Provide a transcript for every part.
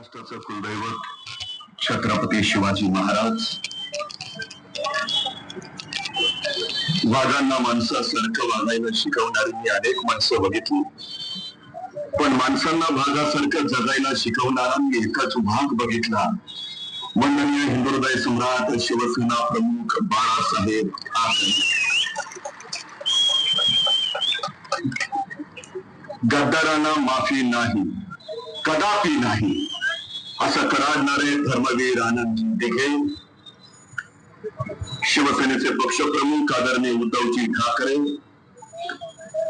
महाराष्ट्राचं कुलदैवत छत्रपती शिवाजी महाराज. वाघांना माणसासारखं वागायला शिकवणारी मी अनेक माणसं बघितली. पण माणसांना भागासारखं जगायला शिकवणारा मी एकच भाग बघितला. वंदनीय हिंदुहृदय सम्राट शिवसेना प्रमुख बाळासाहेब ठाकरे गद्दारांना माफी नाही कदापि नाही. असं कराडणारे धर्मवीर आनंद दिघे. शिवसेनेचे पक्षप्रमुख आदरणीय उद्धवजी ठाकरे.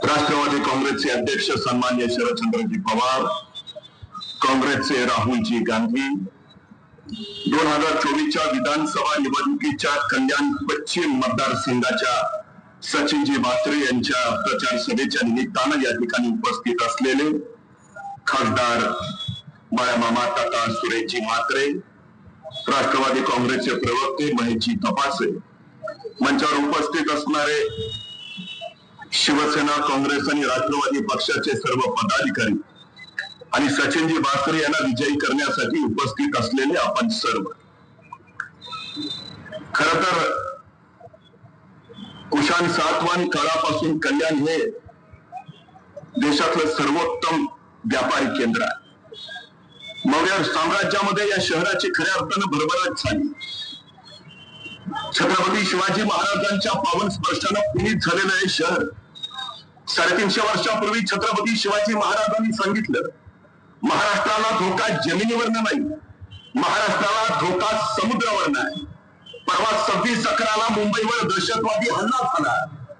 राष्ट्रवादी काँग्रेसचे अध्यक्ष सन्मान्य शरदचंद्रजी पवार. काँग्रेसचे राहुलजी गांधी. दोन हजार चोवीसच्या विधानसभा निवडणुकीच्या कल्याण पश्चिम मतदारसंघाच्या सचिनजी म्हात्रे यांच्या प्रचार सभेच्या निमित्तानं या ठिकाणी उपस्थित असलेले खासदार बळ्या मामा काका सुरेशजी म्हात्रे राष्ट्रवादी काँग्रेसचे प्रवक्ते महेशजी तपासे. मंचावर उपस्थित असणारे शिवसेना काँग्रेस आणि राष्ट्रवादी पक्षाचे सर्व पदाधिकारी आणि सचिनजी भाकरे यांना विजयी करण्यासाठी उपस्थित असलेले आपण सर्व. खर तर कुशाण सातवान काळापासून कल्याण हे देशातलं सर्वोत्तम व्यापारी केंद्र आहे. मौर्य साम्राज्यामध्ये या शहराची खऱ्या अर्थानं भरभराट झाली. छत्रपती शिवाजी महाराजांच्या पावन स्पर्शानं पुनीत झालेलं हे शहर. साडेतीनशे वर्षापूर्वी छत्रपती शिवाजी महाराजांनी सांगितलं महाराष्ट्राला धोका जमिनीवरनं नाही महाराष्ट्राला धोका समुद्रावरनं आहे. परवा सव्वीस अकराला मुंबईवर दहशतवादी हल्ला झाला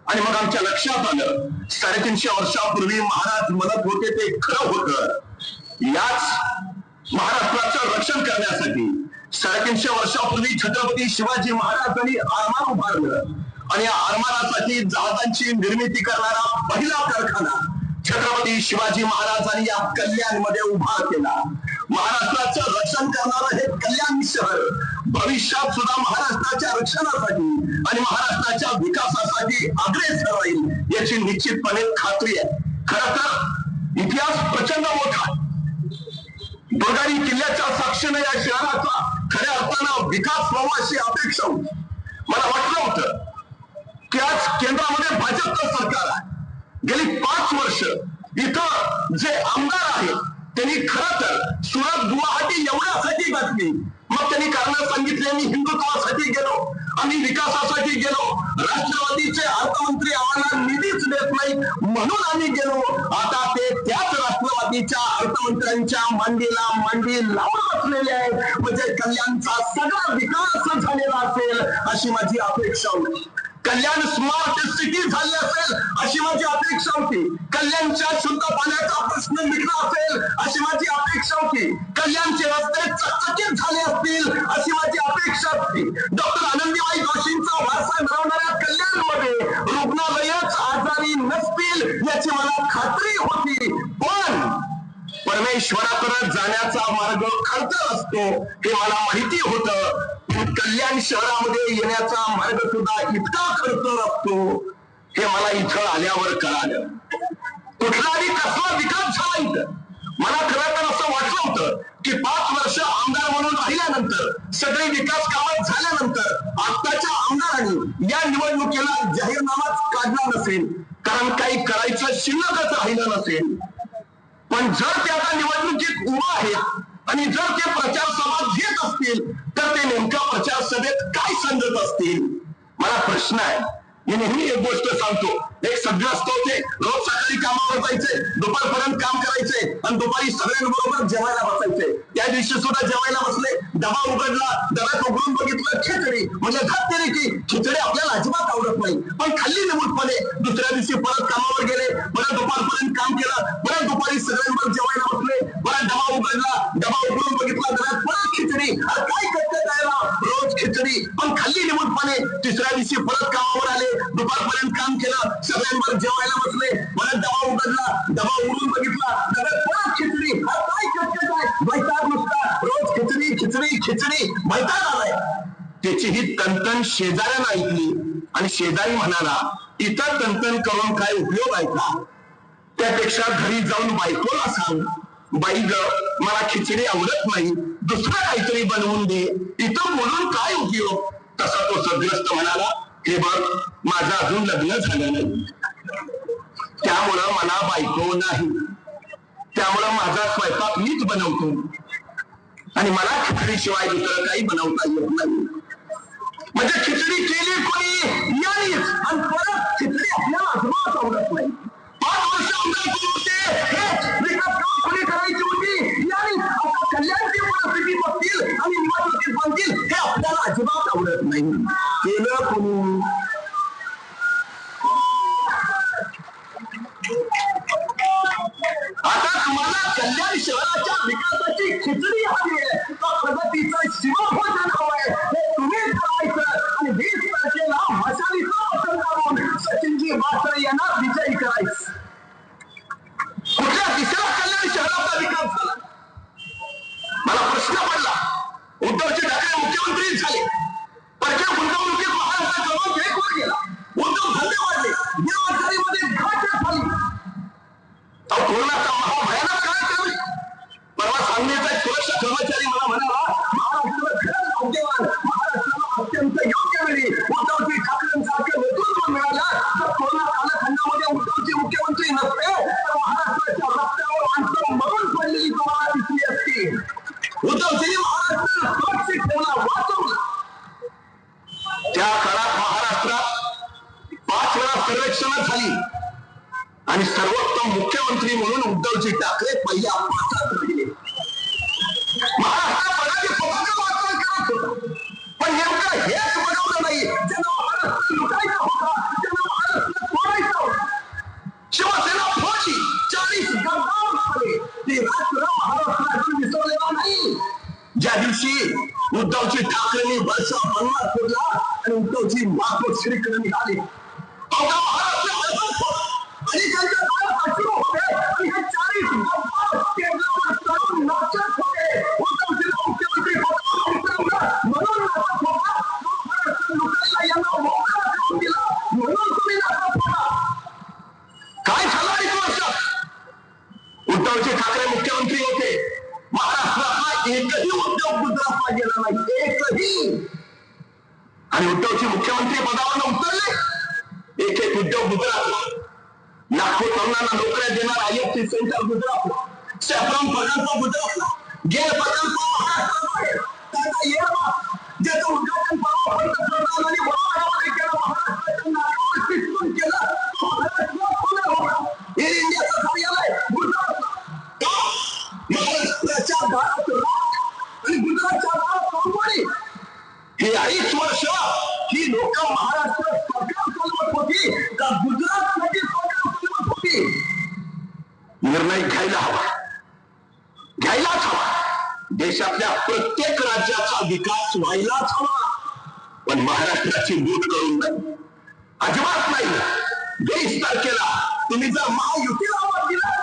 आणि मग आमच्या लक्षात आलं साडेतीनशे वर्षापूर्वी महाराज म्हणत होते ते खरं होतं. याच महाराष्ट्राचं रक्षण करण्यासाठी साडेतीनशे वर्षापूर्वी छत्रपती शिवाजी महाराजांनी आरमार उभारलं. आणि या आरमारासाठी जहाजांची निर्मिती करणारा पहिला कारखाना छत्रपती शिवाजी महाराजांनी या कल्याणमध्ये उभा केला. महाराष्ट्राचं रक्षण करणारं हे कल्याण शहर भविष्यात सुद्धा महाराष्ट्राच्या रक्षणासाठी आणि महाराष्ट्राच्या विकासासाठी अग्रेसर राहील याची निश्चितपणे खात्री आहे. खर तर इतिहास प्रचंड मोठा बगारी किल्ल्याच्या साक्षीने या शहराचा खऱ्या अर्थानं विकास व्हावा अशी अपेक्षा होती. मला वाटलं होतं की आज केंद्रामध्ये भाजपचं सरकार आहे. गेली पाच वर्ष इथं जे आमदार आहेत त्यांनी खरं तर सुरत गुवाहाटी एवढ्यासाठी घातली मग त्यांनी कारण सांगितले मी हिंदुत्वासाठी गेलो आम्ही विकासासाठी गेलो. राष्ट्रवादीचे अर्थमंत्री आम्हाला निधीच देत नाही म्हणून आम्ही गेलो. आता ते त्याच राष्ट्रवादीच्या अर्थमंत्र्यांच्या मांडीला मांडी लावून बसलेले आहेत. म्हणजे कल्याणचा सगळा विकास झालेला असेल अशी माझी अपेक्षा होती. कल्याण स्मार्ट सिटी झाली असेल अशी माझी अपेक्षा होती. कल्याणच्या शुद्ध पाण्याचा प्रश्न मिटला असेल अशी माझी अपेक्षा होती. कल्याणचे रस्ते चकचकीत झाले असतील अशी माझी अपेक्षा होती. डॉक्टर आनंदीबाई जोशींचा वारसा मिळवणाऱ्या कल्याणमध्ये रुग्णालयच आजारी नसतील याची मला खात्री होती. पण परमेश्वराकडे जाण्याचा मार्ग खर्च असतो हे मला माहिती होतं. शहरामध्ये येण्याचा मार्ग सुद्धा इतका खर्च लागतो हे मला इथं आल्यावर कळालं. कुठलाही कसला विकास झाला इथं. मला खरं तर असं वाटलं होतं की पाच वर्ष आमदार म्हणून राहिल्यानंतर सगळे विकास कामं झाल्यानंतर आत्ताच्या आमदारांनी या निवडणुकीला जाहीरनामाच काढला नसेल कारण काही करायचं शिल्लकच राहिलं नसेल. पण जर ते आता निवडणुकीत उभा आहेत आणि जर ते प्रचार सभा घेत असतील तर ते नेमक्या प्रचार सभेत काय सांगत असतील? मला प्रश्न आहे. मी नेहमी एक गोष्ट सांगतो. एक सगळं होते रोज सकाळी कामावर जायचे दुपारपर्यंत काम करायचे आणि दुपारी सगळ्यांबरोबर जेवायला बसायचे. त्या दिवशी सुद्धा जेवायला बसले डबा उघडला डब्यात उघडून बघितलं खिचडी. म्हणजे खात्री की खिचडी आपल्याला अजिबात आवडत नाही. पण खाल्ली निमूटपणे दुसऱ्या दिवशी परत कामावर गेले. परत दुपारपर्यंत काम केलं. परत दुपारी सगळ्यांवर जेवायला बसले. परत डबा उघडला डबा उघडून बघितला डब्यात परत खिचडी. काय करते जायला रोज खिचडी. पण खाल्ली निमूटपणे तिसऱ्या दिवशी परत कामावर आले. दुपारपर्यंत काम केलं. सगळ्यांवर जेवायला बसले. परत डबा उघडला डबा उघडून बघितला. डब्यात परत खिचडी. काय करते काय? खिचडी खिचडी खिचडी आलाय. त्याची ही तंतन शेजाऱ्यानं ऐकली. आणि शेजारी म्हणाला इतर तंतन करून काय उपयोग आहे का? त्यापेक्षा घरी जाऊन बायकोला सांग. बाई ग मला खिचडी आवडत नाही. दुसरं काहीतरी बनवून दे. इथं बोलून काय उपयोग? तसा तो सद्ग्रस्त म्हणाला हे बघ माझं अजून लग्न झालं नाही. त्यामुळं मला बायको नाही. त्यामुळं माझा स्वयंपाक मीच बनवतो. आणि मला खिचडी शिवाय दुसरं काही बनवता येत नाही. म्हणजे खिचडी केली कोणी यानीच आणि परत खिचडी आपल्याला अजिबात आवडत नाही. पाच वर्ष आमदार होते. हे विकास कोणी करायची होती? यानी आता कल्याणची परिस्थिती बघतील आणि निवडणुकीत बनतील. हे आपल्याला अजिबात आवडत नाही. केलं कोणी? आता तुम्हाला कल्याण शहराच्या विकासाची खिचडी हवी आहे. का प्रगतीचं शिवभोजन हवं आहे. हे तुम्ही ठरवायचं आणि वीस तारखेला मुख्यमंत्री म्हणून उद्धवजी ठाकरे पहिल्या पाचात राहिले. करत पण नेमकं हेच नाही. ज्यांना महाराष्ट्र लुटायचा होता ज्यांना महाराष्ट्र तोडायचा होता. शिवसेना फौजी चाळीस गद्दार झाले ते राष्ट्र महाराष्ट्रातून विसरलेला नाही. ज्या दिवशी उद्धवजी ठाकरेंनी वर्षा बंगला फोडला आणि उद्धवजी मातोश्रीकडे निघाले एकही उद्योग गुजरातला गेला नाही एकही आणि उद्धवजी मुख्यमंत्री पदावर उतरले. एक एक उद्योग गुजरातला. लाखो तरुणांना नोकऱ्या देणार आय एफ सी सेंटर गुजरातला. सॅफ्रॉन प्रकल्प गुजरातला. गेल प्रकल्प महाराष्ट्राबाहेर टाटा ज्याचं उद्घाटन परवा पंतप्रधानांनी चाळीस वर्ष ही लोक महाराष्ट्र सरकार चालवत होती का गुजरात साठी सरकार चालवत होती? निर्णय घ्यायला हवा. घ्यायलाच हवा. देशातल्या प्रत्येक राज्याचा विकास व्हायलाच हवा. पण महाराष्ट्राची लूट करून नाही. अजिबात नाही. वीस तारखेला तुम्ही जर महायुतीला आवाज दिला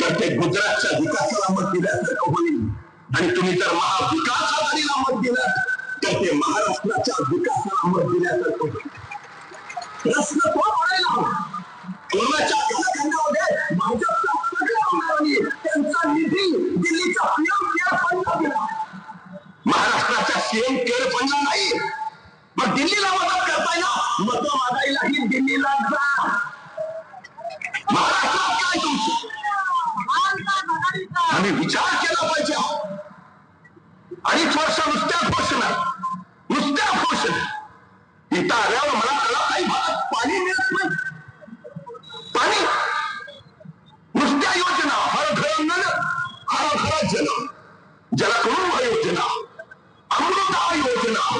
तर ते गुजरातच्या विकासाला मत दिल्यासारखं होईल. आणि तुम्ही जर महाविकास आघाडीला मत दिल्यासारखं तर ते महाराष्ट्राच्या विकासाला मत दिल्यासारखं प्रश्न तो पडायला हवा. कोरोनाच्या कालखंडामध्ये भाजपच्या सगळ्या आमदारांनी त्यांचा निधी दिल्लीच्या पीएम केअर फंडला दिला. महाराष्ट्राच्या सीएम केअर फंडला नाही. मग दिल्लीला मदत करताय ना? मत मागायलाही दिल्लीला जा. महाराष्ट्रात काय तुमचं? आम्ही विचार केला पाहिजे अडीच वर्ष नुसत्या घोषणा. नुसत्या घोषणा. इथं आल्यावर मला कळत नाही भागात पाणी मिळत नाही. पाणी. नुसत्या योजना. हर घर नल हर घर जल. जलकुंभ योजना. अमृता योजना.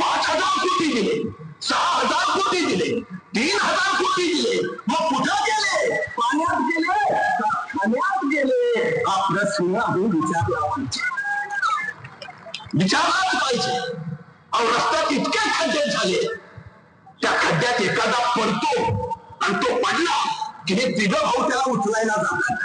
पाच हजार कोटी दिले. सहा हजार कोटी दिले. तीन हजार कोटी दिले. मग कुठं गेले? पाण्यात गेले पाण्यात गेले? आपलं सुना आम्ही विचारला पाहिजे विचारायला पाहिजे. अहो रस्त्यात इतके खड्डे झाले. त्या खड्ड्यात एखादा पडतो आणि तो पडला की हे तिघ भाऊ त्याला उचलायला जातात.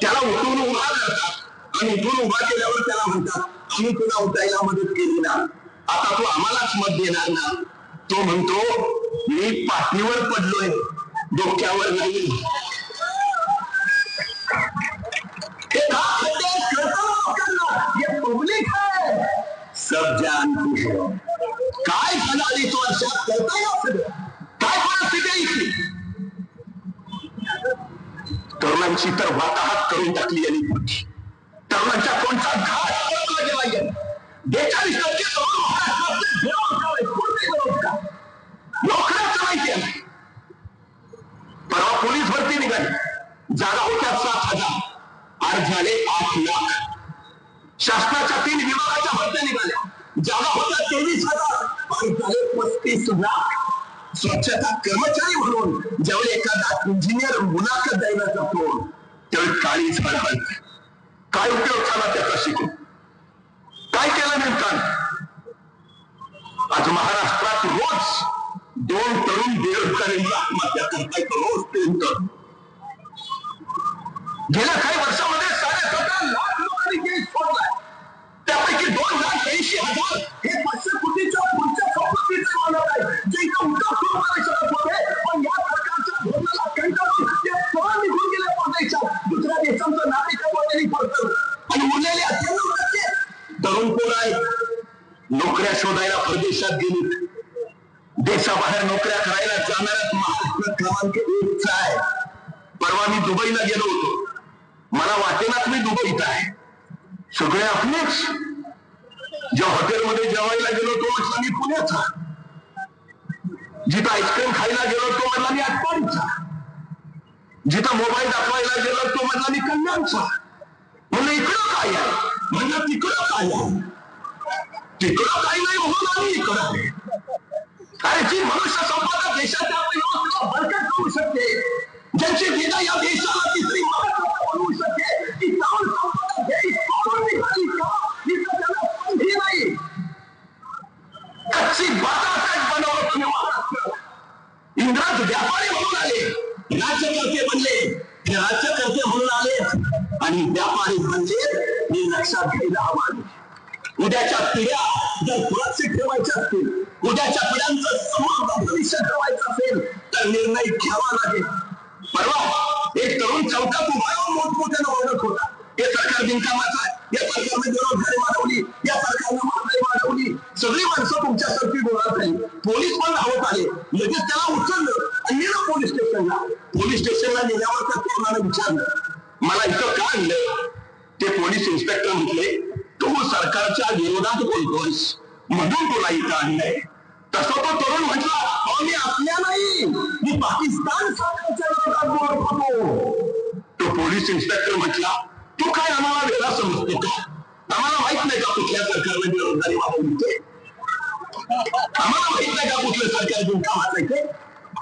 त्याला उठून उभा करतात आणि उठून उभा केल्यावर त्याला म्हणतात आम्ही तुला उठायला मदत केली ना. आता तू आम्हालाच मत देणार ना. तो म्हणतो मी पाठीवर पडलोय. डोक्यावर नाही. job done दोन तरुण बेरोजगारीला आत्महत्या करतायत. रोज तीन तरुण गेल्या काही वर्षामध्ये साडेसतरा लाख लोकांनी देश सोडलाय त्यापैकी दोन लाख ऐंशी हजार हे पाचशे कोटीच्या पुढच्या संपत्तीचे मालक आहेत जे इथं उद्योग सुरू करू शकत होते पण या प्रकारच्या धोरणाला कंटाळून ते पळून निघून गेले परदेशात. दुसऱ्या देशांचं नागरिकत्व त्यांनी परतलं. आणि उरलेले अठ्ठ्याण्णव टक्के तरुण कोण आहेत? नोकऱ्या शोधायला परदेशात गेली. देशाबाहेर नोकऱ्या करायला जाणाऱ्यात महाराष्ट्र क्रमांक एकचा आहे. परवा मी दुबईला गेलो होतो. मला वाटेनाच मी दुबईत आहे. सगळे आपलेच. ज्या हॉटेलमध्ये जेवायला गेलो तो म्हटला मी पुण्याचा. जिथं आईस्क्रीम खायला गेलो तो म्हटला मी आठवणीचा. जिथं मोबाईल दाखवायला गेलो तो म्हटला मी कल्याणचा. म्हणलं इकडं काय आहे? म्हणलं तिकडं काय आहे? तिकडं काही नाही म्हणून आम्ही इकडं आहे अरे जी मनुष्य संपदा देशाच्या अर्थव्यवस्थेला बळकट करू शकते. ज्यांची विना या देशाला तिसरी महत्वाचं बनवू शकते ती जाऊन संपदा देश सोडून निघाली का? त्याला संधी नाही. कच्ची बाजारपेठ बनवलं तुम्ही महाराष्ट्र. इंग्रज व्यापारी म्हणून आले राज्यकर्ते बनले. हे राज्यकर्ते म्हणून आले आणि व्यापारी बनले हे लक्षात घ्यायला हवं उद्याच्या पिढ्या जर सुरक्षित ठेवायच्या असतील उद्याच्या पिढ्यांचं समृद्ध भविष्य ठेवायचं असेल तर निर्णय घ्यावा लागेल. परवा एक तरुण चौकात उभा राहून मोठमोठ्यानं ओळख होता. हे सरकार बिनकामाचं आहे. या सरकारने बेरोजगारी इथं आणलंय तसं तो तरुण म्हटला अहो मी आपल्या नाही मी पाकिस्तान सरकारच्या विरोधात होतो. तो पोलीस इन्स्पेक्टर म्हटला तू काय आम्हाला वेगळा समजतो का? आम्हाला माहीत नाही का कुठल्या सरकारने बेरोजगारी वाढवली आम्हाला माहीत नाही का कुठलं सरकार घेऊन आहे ते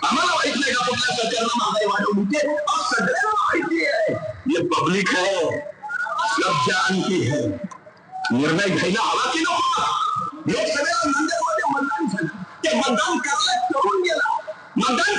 आम्हाला माहीत नाही का कुठल्या सरकारनं महागाई वाढवली ते सगळ्यांना माहिती आहे. हे पब्लिक है सब जानती है. निर्णय घ्यायला हवा की नको? लोकसभेला नांदेडमध्ये मतदान झालं ते मतदान करायला तरुण गेला. मतदान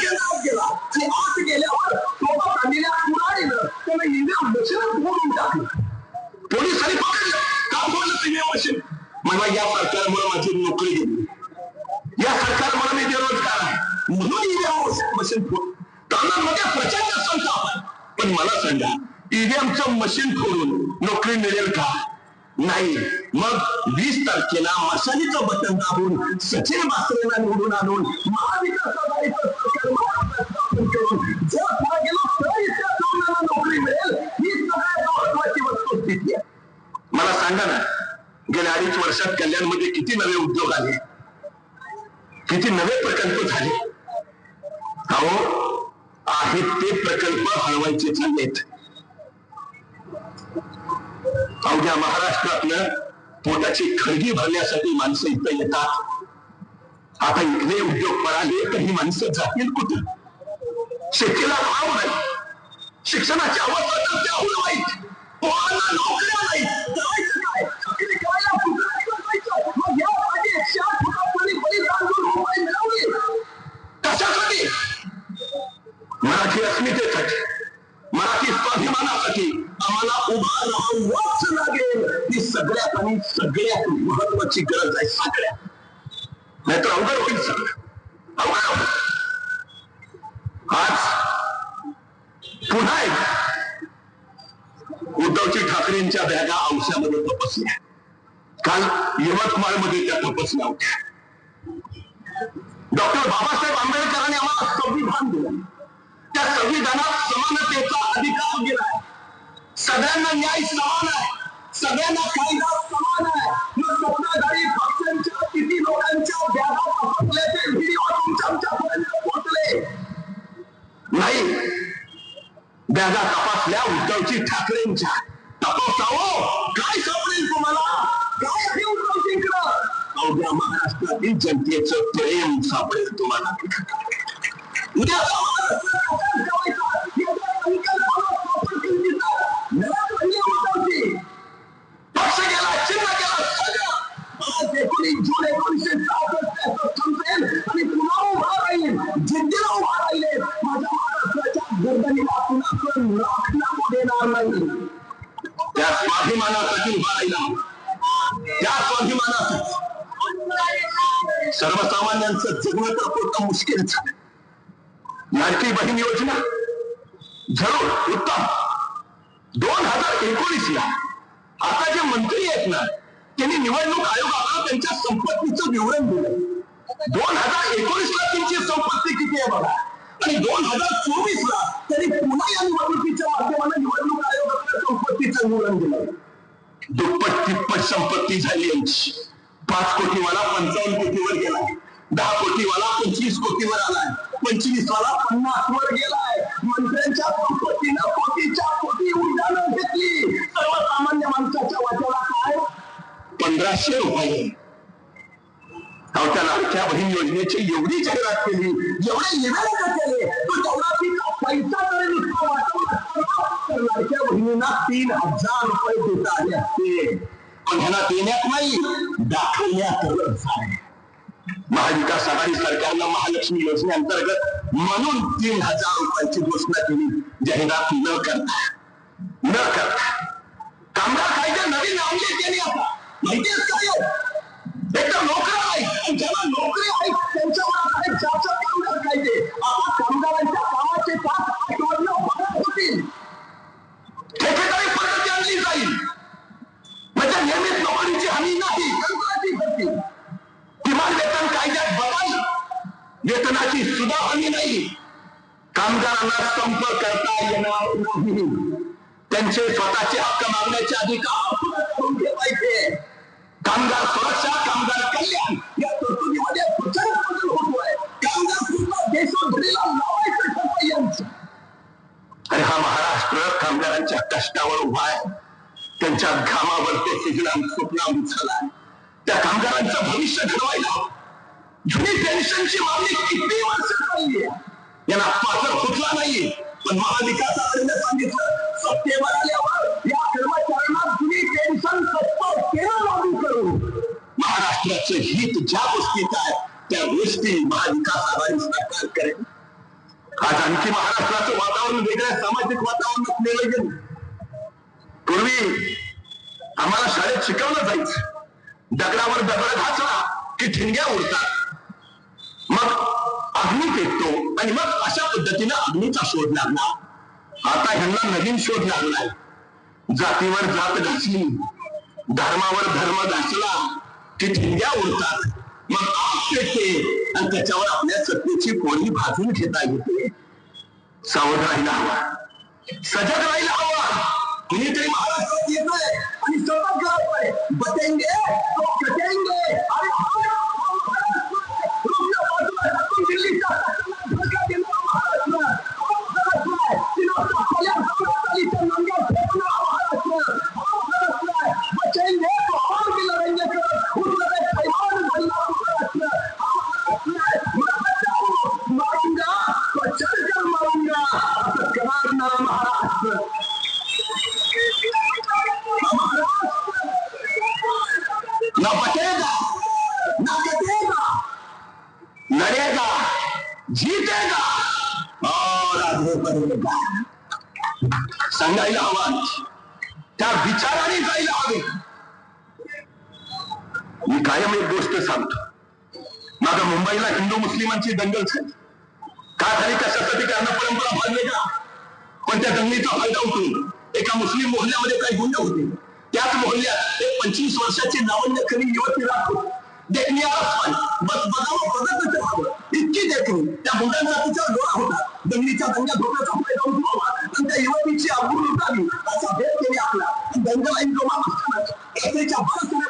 सचिन मात्रेला निवडून आणून महाविकास आघाडीचं सरकार महाराष्ट्रात करून जर पुढे गेलो तर नोकरी मिळेल ही सगळ्यात महत्वाची वस्तुस्थिती आहे मला सांगा ना गेल्या अडीच वर्षात कल्याणमध्ये किती नवे उद्योग आले? किती नवे प्रकल्प झाले? अहो आहेत ते प्रकल्प हळवायचे चाललेत. अवघ्या महाराष्ट्रातलं पोटाची खळगी भरण्यासाठी माणसं इथं येतात. आता इकडे उद्योग पळाले तर ही माणसं जातील कुठे? शेतीला भाव नाही. शिक्षणाची अवस्था वाईट पोरांना नोकऱ्या नाही. कशासाठी? मराठी अस्मितेसाठी. मराठी स्वाभिमानासाठी. आम्हाला उभा राहावंच लागेल. ही सगळ्यात आणि सगळ्यात महत्वाची गरज आहे सगळ्यात. नाहीतर अवघड होईल सगळं अवघड होईल. आज पुन्हा एक उद्धवजी ठाकरेंच्या बॅगा औषधामध्ये तपासल्या काल यवतमाळमध्ये त्या तपासल्या होत्या. डॉक्टर बाबासाहेब आंबेडकरांनी आम्हाला संविधान दिलं. त्या संविधानात समानतेचा अधिकार दिला सगळ्यांना न्याय समान आहे. सगळ्यांना कायदा समान आहे. मग सत्ताधारी पक्षांच्या किती लोकांच्या बॅगा पसरल्याचे व्हिडिओ तुमच्या आमच्यापर्यंत पोहोचले? नाही. बॅगा तपासल्या उद्धवजी ठाकरेंच्या. तपासावं. काय सापडेल तुम्हाला? काय आहे उद्धव जिंकलं अवघ्या महाराष्ट्रातील जनतेचं प्रेम सापडेल तुम्हाला. उद्या आज एकोणीस जून एकोणीसशे सहासष्ट संपेल आणि पुन्हा उभा राहील जिद्दीला उभा राहिले माझ्या महाराष्ट्राच्या गर्दनीला पुन्हा कोण राख लागू देणार नाही त्या स्वाभिमानासाठी उभा राहिला त्या स्वाभिमानासाठी सर्वसामान्यांचं जगणं तर मुश्किल झालं कोटी झाली यांची पाच कोटीवाला पंचावन्न कोटीवर गेला दहा कोटीवाला पंचवीस कोटीवर आलाय. पंचवीस वाला पन्नास वर गेलाय. मंत्र्यांच्या कोटीनं कोटीच्या कोटी उड्डाणं घेतली. सर्वसामान्य माणसाच्या वाट्याला काय पंधराशे रुपये. अहो लाडक्या बहीण योजनेची एवढी जाहिरात केली एवढे इव्हेंट केले. तो तेवढा तिचा पैसा तरी नुसता वाटवला तर लाडक्या बहिणींना तीन हजार रुपये देता आले असते पण ह्यांना देण्यात नाही दाखवण्यात महाविकास आघाडी सरकारनं महालक्ष्मी योजनेअंतर्गत म्हणून तीन हजार रुपयांची घोषणा केली. जाहिरात न करता न करता. कामगार कायदा नवीन आणले त्यांनी आता माहितीच काय आहे? एक तर नोकऱ्या आहेत ज्यांना नोकरी आहेत त्यांच्यावर आता हे चार चार कामगार कायदे आता कामगारांच्या कामाचे तास नियमित नोकरीची हमी नाही. किमान वेतन कायद्यात बदल. वेतनाची सुद्धा हमी नाही. कामगारांना संप करता येणार नाही. त्यांचे स्वतःचे हक्क मागण्याचे अधिकार कामगार सुरक्षा कामगार कल्याण या तरतुदीमध्ये प्रचंड बदल होतोय कामगार सुद्धा देशोधडीला लावायचं ठरतं यांचं. आणि हा महाराष्ट्र कामगारांच्या कष्टावर उभा आहे. त्यांच्या घामावर ते सिग्नल स्वप्नाम झाला त्या कामगारांचं भविष्य घडवायला जुनी पेन्शनची मागणी किती वर्ष चालली यांना पात्र फुटला नाही पण महाविकास आघाडीने सांगितलं सत्तेवर आल्यावर या कर्मचाऱ्यांना जुनी पेन्शन सत्तर केलं लागू करू. महाराष्ट्राचं हित ज्या गोष्टीत आहे त्या गोष्टी महाविकास आघाडी सरकार करेल. आज आणखी महाराष्ट्राचं वातावरण वेगळ्या सामाजिक वातावरणात नेलं गेलं पूर्वी आम्हाला शाळेत शिकवलं जायचं. दगडावर दगड घासला की ठिणग्या उरतात मग अग्नी पेटतो आणि मग अशा पद्धतीनं अग्नीचा शोध लागला आता ह्यांना नवीन शोध लागलाय. जातीवर जात घासली धर्मावर धर्म घासला की ठिणग्या उरतात मग आग पेटते आणि त्याच्यावर आपल्या सत्तेची पोळी भाजून घेता येते. सावध राहायला हवा. सजग राहायला हवा. कुणीतरी महाराष्ट्रात येतोय आणि सतत करतोय बचेंगे तो कटेंगे आणि दिल्लीचा धक्का लावण्य खरी देखणी आसमान बस बघावं बघतच इतकी देखणी त्या मुलांचा तिचा डोळा होता. दंगलीच्या दंग्या धोक्याचा फायदा उठवावा आणि त्या युवतीची आबरू उठावी असा भेद केली आपला. दंगलाईन इंकोमा असताना रस्त्याच्या बाजूने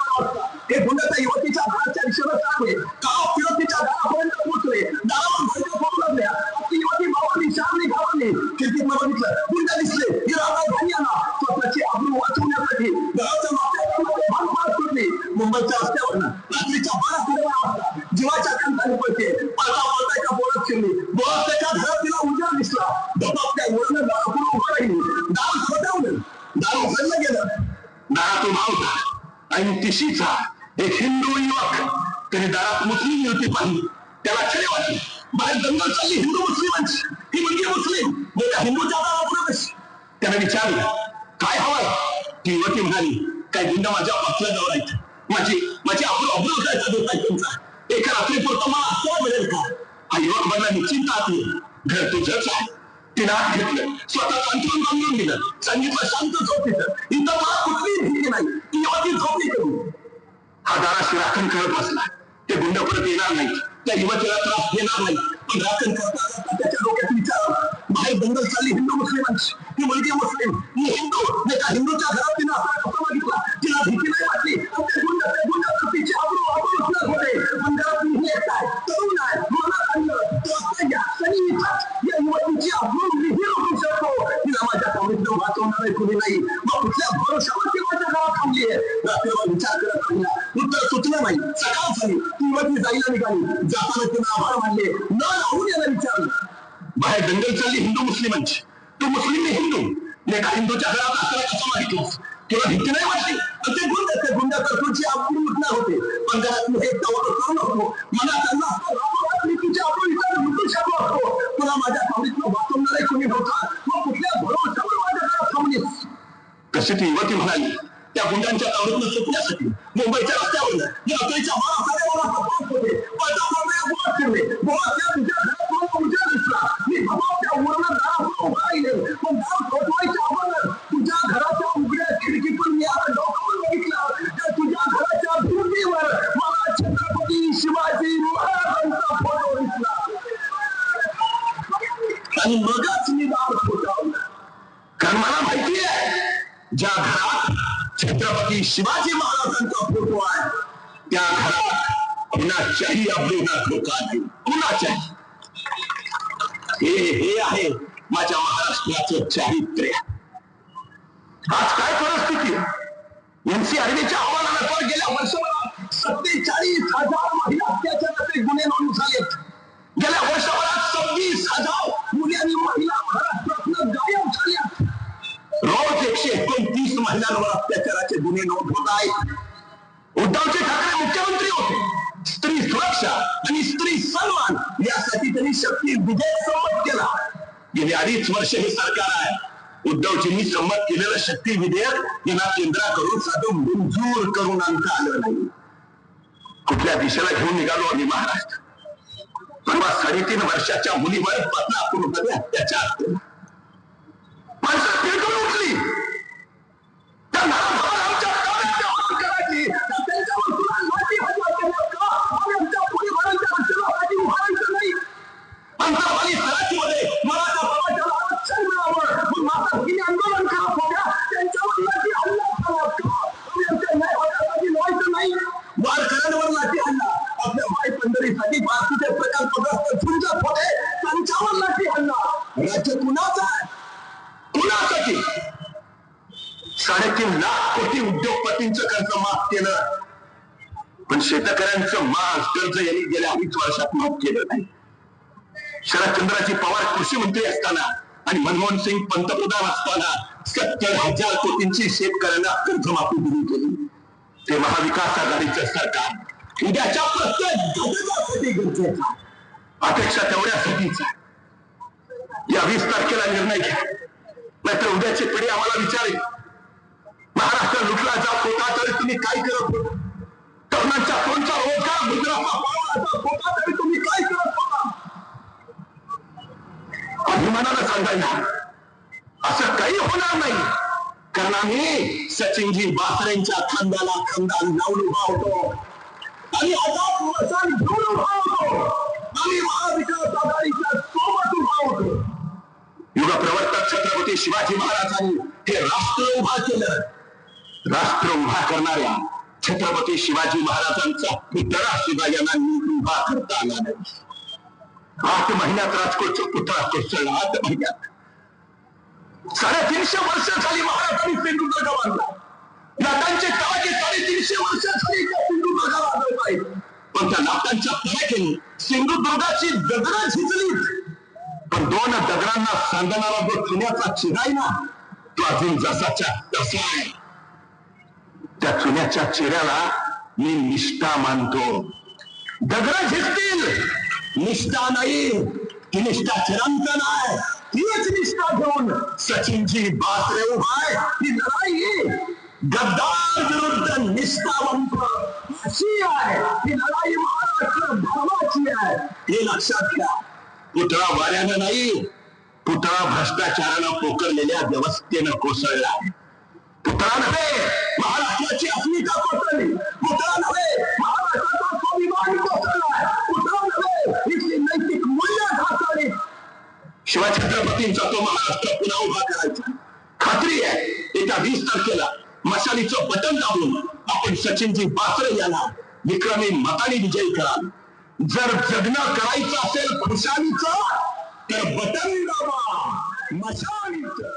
बाहेर हिंदू मुस्लिमांची ही मुलगी मुस्लिम मग त्या हिंदूच्या दारात प्रवेश त्याने विचारलं काय हवं ती युवती म्हणाली काय गुंड माझ्या पक्षला जवळ आहेत. माझी माझी अब्रू अब्रू काय चालू आहे तुमचा? एका रात्री पुरतो मला आश्रय मिळेल का? हा युवक म्हणला निश्चित आतली घर तुझंच आहे. तिने आत घेतलं स्वतः अंतरून बांधून दिलं सांगितलं शांत झोप इथं. इथं मला कुठलीही भीती नाही. ती युवती झोपली करू हा दाराशी राखण करत बसला. ते गुंड परत येणार नाही त्या युवतीला त्रास देणार नाही पण करता करता त्याच्या डोक्यात विचार. बाहेर दंगल चालली हिंदू मुस्लिमांची ती मुलगी मुस्लिम मी हिंदू. मी एका हिंदूच्या घरात तिनं असा बघितला. तिला भीती नाही वाटली. पण ते गुंड ते गुंड तर आबरू आबरू उठणार होते. पण घरात मी एक आहे तरुण आहे तो आता या क्षणी या युवतीची आबरू मीही रोखू शकतो. कुठल्या माझ्या कॉमेंटनं वाचवणार कुणी नाही मग कुठल्या भरोशावरती माझ्या गावात थांबली आहे रात्रीवर विचार करत राहिला उत्तर सुचलं नाही सकाळ झाली ती युवती जायला निघाली जाताना तिने आभार मानले न राहून याला विचारलं बाहेर दंगल चालली हिंदू मुस्लिमांची तू मुस्लिम मी हिंदू एका हिंदूच्या घरात असं कसं मागितलं तुला भीती नाही वाटली पण ते गुंड ते गुंड तर तुझी आपण उठणार होते पण घरात तू हे दौड करू नको मला त्यांना तुझ्या आपण विचार लुटू शकलो असतो तुला माझ्या कशी ती युवती म्हणाली त्या गुंडांच्या तावडीतनं सुटण्यासाठी मुंबईच्या रस्त्यावर शिवाजी महाराजांचा फोटो आहे. त्या घरात कुणाच्याही अब्रूला धोका नाही. कुणाच्याही. हे हे आहे माझ्या महाराष्ट्राचं चारित्र्य. आज काय शक्ती संमत केला गेली अडीच वर्ष हे सरकार आहे. उद्धवजींनी संमत केलेलं शक्ती विधेयक यांना केंद्राकडून साधं मंजूर करून आणता आलं नाही. कुठल्या दिशेला घेऊन निघालो आम्ही महाराष्ट्र. परवा साडेतीन वर्षाच्या मुलीवर बदलापूरमध्ये अत्याचार केला. माणसं पेटून उठली. त्या पंढरीसाठी बाकीचे प्रकल्पग्रस्त तुमच्या पोटे त्यांच्यावर लाठी हल्ला. राज्य कुणाचं आहे? कुणासाठी साडेतीन लाख कोटी उद्योगपतींचं कर्ज माफ केलं पण शेतकऱ्यांचं मास कर्ज यांनी गेल्या अडीच वर्षात माफ केलं नाही शरदचंद्राजी पवार कृषी मंत्री असताना आणि मनमोहन सिंग पंतप्रधान असताना सत्तर हजार कोटींची शेतकऱ्यांना कर्जमाफी दिली गेली ते महाविकास आघाडीचं सरकार उद्याच्या प्रत्येक घटकासाठी गरजेचं अपेक्षा तेवढ्यासाठीच या वीस तारखेला निर्णय घ्या. नाहीतर उद्याची पिढी आम्हाला विचारेल. महाराष्ट्र लुटला जात होता तरी तुम्ही काय करत होता? तरुणांच्या तोंडचा रोजगार गुजरातला होता तरी तुम्ही काय करत होता? अभिमानाला सांगायला असं काही होणार नाही. कारण आम्ही सचिनजी बासरेंच्या खांद्याला खांदा लावून उभा होतो. आणि आझाद मसान घेऊन उभा होतो आम्ही महाविकास आघाडीच्या सोबत उभा होतो युग प्रवर्तक छत्रपती शिवाजी महाराजांनी हे राष्ट्र उभा केलं. राष्ट्र उभा करणाऱ्या छत्रपती शिवाजी महाराजांचा पुतळा सुद्धा उभा करता आला नाही. आठ महिन्यात राजकोटचा पुतळा कोसळला. आठ महिन्यात. साडेतीनशे वर्ष झाली महाराजांनी सिंधुदुर्ग बांधला. नाटांचे तळाचे साडेतीनशे वर्ष झाली सिंधुदुर्ग सिंधुदुर्गाला आढळत आहेत पण त्या नाटकांच्या तळाखेने सिंधुदुर्गाची दगड झिजली. पण दोन दगडांना सांगणारा जो चुन्याचा चिराय ना तो अजून जसाच्या तसा आहे. त्या चुन्याच्या चिऱ्याला मी निष्ठा मानतो. दगड झिजतील. निष्ठा नाही ती निष्ठा चिरंतन नाही. तीच निष्ठा घेऊन सचिनची बासरे उभाय ती लढाई. गद्दार विरुद्ध निष्ठावंत. अशी आहे ही लढाई महाराष्ट्र भावाची आहे हे लक्षात घ्या पुतळा वाऱ्यानं नाही पुतळा भ्रष्टाचाराला पोकरलेल्या व्यवस्थेनं कोसळला. पुतळा नव्हे महाराष्ट्राची अस्मिता कोसळली. पुतळा नव्हे महाराष्ट्राचा स्वाभिमान कोसळला. पुतळा नव्हे इथली नैतिक मूल्य ढासळली. शिवाय छत्रपतींचा तो महाराष्ट्र पुन्हा उभा करायचा. खात्री आहे येत्या वीस तारखेला मशालीचं बटन दाबून आपण सचिनजी बासरे याला विक्रमी मताने विजयी कराल. जर जगणं करायचं असेल खुशालीचं तर बटन दाबा. मशालीचं.